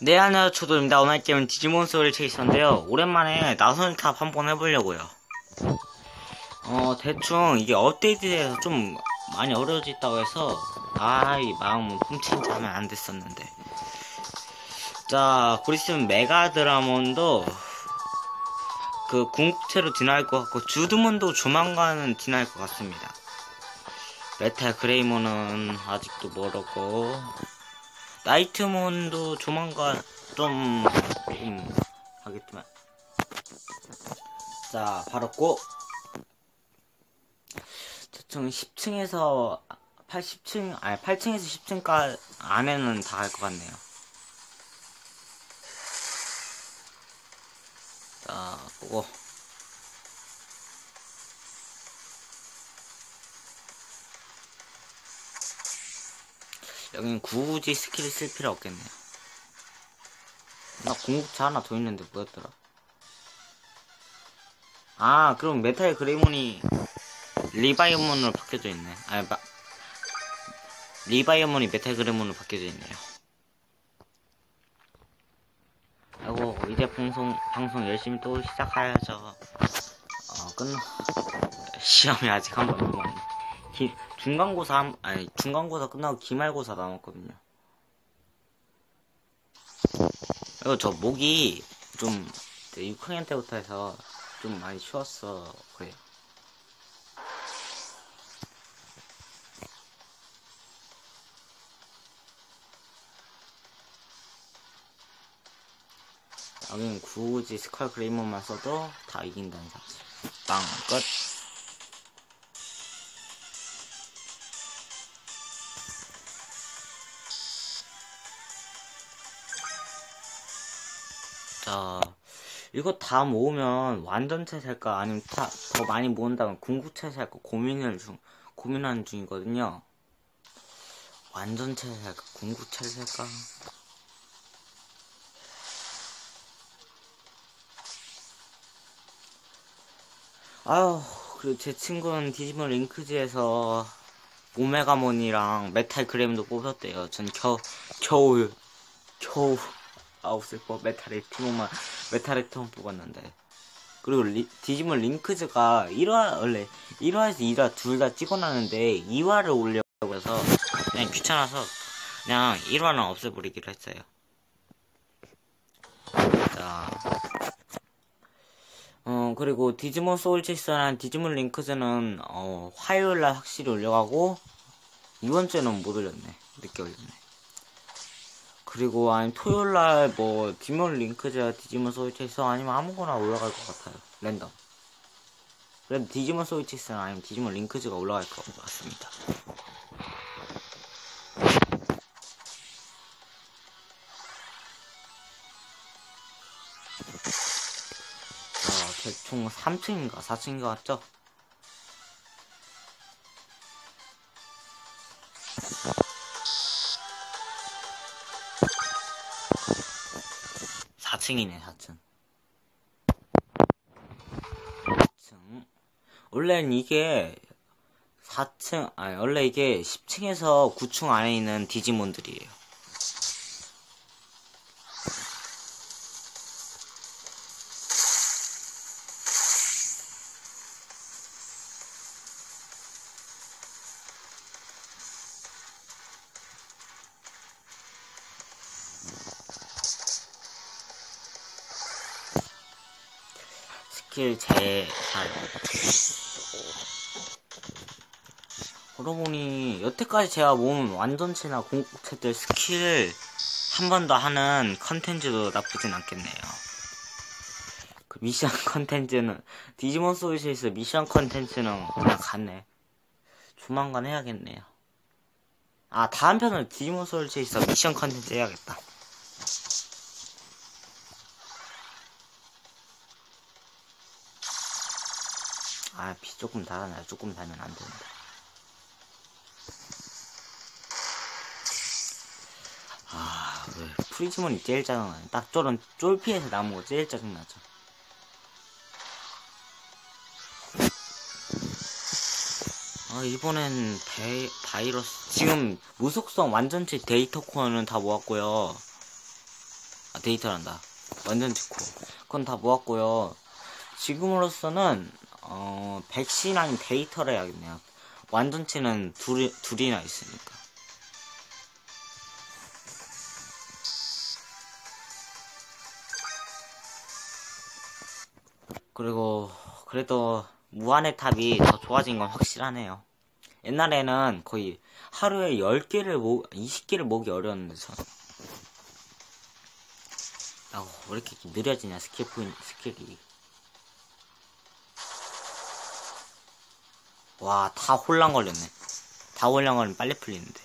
네, 안녕하세요. 초도입니다. 오늘 게임은 디지몬 소울 체이스인데요. 오랜만에 나선 탑 한번 해보려고요. 어, 대충 이게 업데이트돼서 좀 많이 어려워졌다고 해서, 아, 이 마음은 훔친 자 하면 안 됐었는데. 자, 곧 있으면 메가 드라몬도 그 궁극체로 진화할 것 같고, 주드몬도 조만간은 진화할 것 같습니다. 메탈 그레이몬은 아직도 멀었고, 나이트몬도 조만간 좀, 좀 하겠지만. 자 바로 고. 대충 10층에서 80층 아니 8층에서 10층까지 안에는 다 할 것 같네요. 자 보고 여긴 굳이 스킬을 쓸 필요 없겠네요. 나 궁극차 하나 더 있는데 뭐였더라? 아, 그럼 메탈 그레이몬이 리바이어몬으로 바뀌어져 있네. 아니, 마, 리바이어몬이 메탈 그레이몬으로 바뀌어져 있네요. 아이고, 이제 방송, 방송 열심히 또 시작해야죠. 어, 끝나. 시험이 아직 한번 남았네. 기, 중간고사 한, 아니 중간고사 끝나고 기말고사 남았거든요. 이거 저 목이 좀 6학년 때부터 해서 좀 많이 쉬웠어 그래요. 여기는 굳이 스컬 그레이먼만 써도 다 이긴다는 사실. 빵 끝. 자, 이거 다 모으면 완전체 살까 아니면 다, 더 많이 모은 다면 궁극체 살까 고민을 중 고민하는 중이거든요. 완전체 살까 궁극체 살까? 아유, 그리고 제 친구는 디지몬 링크즈에서 오메가몬이랑 메탈 그램도 뽑혔대요. 전 겨, 겨우, 겨우. 아우 슬퍼 메탈의 팀원만 메탈의 팀원 뽑았는데. 그리고 리, 디지몬 링크즈가 1화 원래 1화에서 2화 둘 다 찍어놨는데 2화를 올려고 해서 그냥 귀찮아서 그냥 1화는 없애버리기로 했어요. 자. 어, 그리고 디지몬 소울 체스랑 디지몬 링크즈는 어, 화요일날 확실히 올려가고 이번 주에는 못 올렸네. 늦게 올렸네 그리고 아니 토요일날 뭐 디몬 링크즈야 디지몬 소울체스 아니면 아무거나 올라갈 것 같아요. 랜덤. 그래도 디지몬 소울체스는 아니면 디지몬 링크즈가 올라갈 것 같습니다. 자 대충 3층인가 4층인 것 같죠? 4층이네 4층. 4층. 원래는 이게 4층 아니 원래 이게 10층에서 9층 안에 있는 디지몬들이에요 스킬 제잘 그러고 보니 여태까지 제가 모은 완전체나 공격체들 스킬 한번 더 하는 컨텐츠도 나쁘진 않겠네요. 그 미션 컨텐츠는 디지몬 소울시에서 미션 컨텐츠는 그냥 갔네. 조만간 해야겠네요. 아 다음 편은 디지몬 소울시에서 미션 컨텐츠 해야겠다. 아, 비 조금 달아나요. 조금 달면 안 되는데. 아, 왜 프리즈몬이 제일 짜증나네. 딱 저런 쫄피에서 나온 거 제일 짜증나죠. 아, 이번엔 데, 바이러스. 지금 무속성 완전체 데이터 코어는 다 모았고요. 아, 데이터란다. 완전 찍고. 그건 다 모았고요. 지금으로서는, 어, 백신 아닌 데이터를 해야겠네요. 완전체는 둘이, 둘이나 있으니까. 그리고, 그래도, 무한의 탑이 더 좋아진 건 확실하네요. 옛날에는 거의 하루에 10개를 모, 20개를 모기 어려웠는데, 저. 아우, 왜 이렇게 느려지냐, 스킬 포인트, 스킬이. 와, 다 혼란 걸렸네. 다 혼란 걸리면 빨리 풀리는데.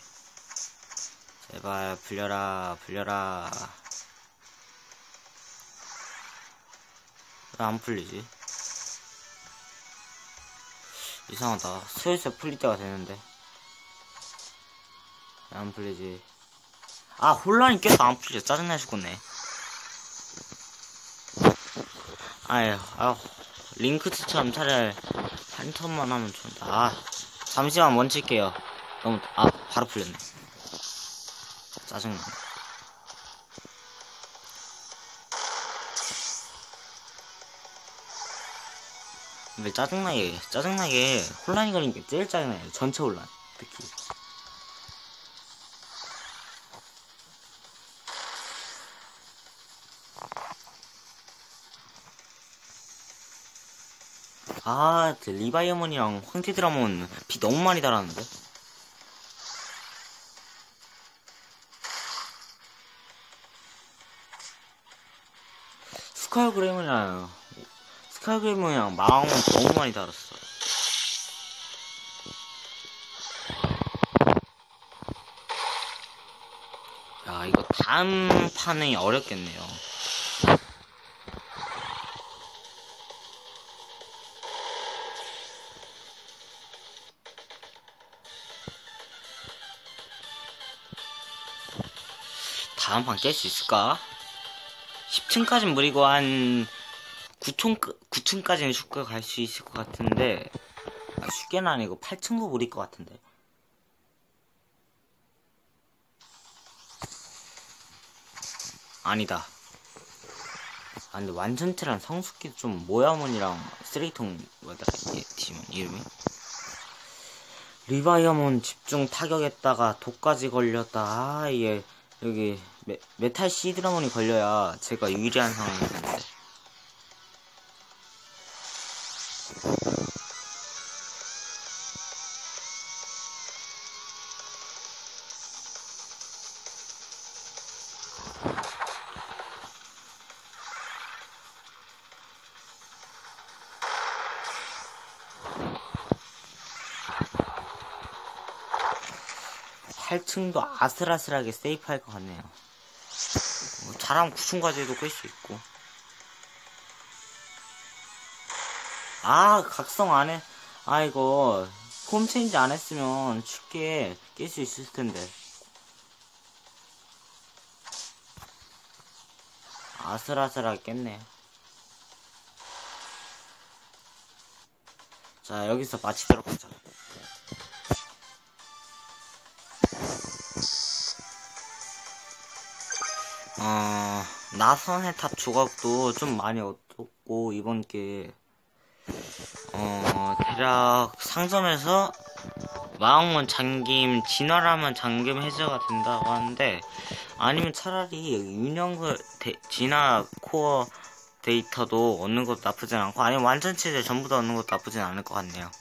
제발, 풀려라, 풀려라. 왜 안 풀리지? 이상하다. 슬슬 풀릴 때가 되는데. 왜 안 풀리지? 아, 혼란이 계속 안 풀려. 짜증나 죽겠네. 아휴, 아휴. 링크트처럼 차라리 한 턴만 하면 좋다. 아, 잠시만 멈출게요. 너무, 아, 바로 풀렸네. 짜증나. 근데 짜증나게, 짜증나게 혼란이 걸린 게 제일 짜증나요. 전체 혼란. 특히. 아, 저 리바이어몬이랑 황태 드라몬 비 너무 많이 달았는데? 스카이그램이랑, 스카이그램이랑 마왕은 너무 많이 달았어. 야, 이거 다음 판이 어렵겠네요. 다음 판 깰 수 있을까? 10층까진 무리고 한 9층, 9층까지는 쉽게 갈 수 있을 것 같은데 아, 쉽게는 아니고 8층도 무릴 것 같은데. 아니다. 아 근데 완전체랑 성숙기도 좀 모야몬이랑 쓰레기통 뭐더라 얘 팀은 이름이? 리바이어몬 집중 타격했다가 독까지 걸렸다. 아 이게 여기 메, 메탈 시드라몬이 걸려야 제가 유리한 상황이 되는데 팔층도 아슬아슬하게 세이프할 것 같네요. 뭐 잘하면 9층까지도 끌 수 있고. 아, 각성 안 해. 아, 이거, 홈 체인지 안 했으면 쉽게 깰 수 있을 텐데. 아슬아슬하게 깼네요. 자, 여기서 마치도록 하자. 나선의 탑 조각도 좀 많이 얻었고, 이번 게, 어, 대략 상점에서 마왕문 잠김, 진화라면 잠김 해제가 된다고 하는데, 아니면 차라리 윤영글 진화 코어 데이터도 얻는 것도 나쁘진 않고, 아니면 완전체제 전부 다 얻는 것도 나쁘진 않을 것 같네요.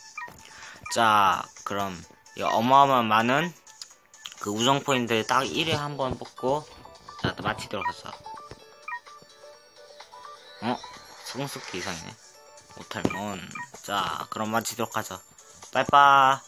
자, 그럼, 이 어마어마한 많은 그 우정 포인트 딱 1회 한 번 뽑고, 자, 또 마치도록 하자. 어? 성숙기 이상이네. 오탈몬. 자, 그럼 마치도록 하자. 빠이빠이.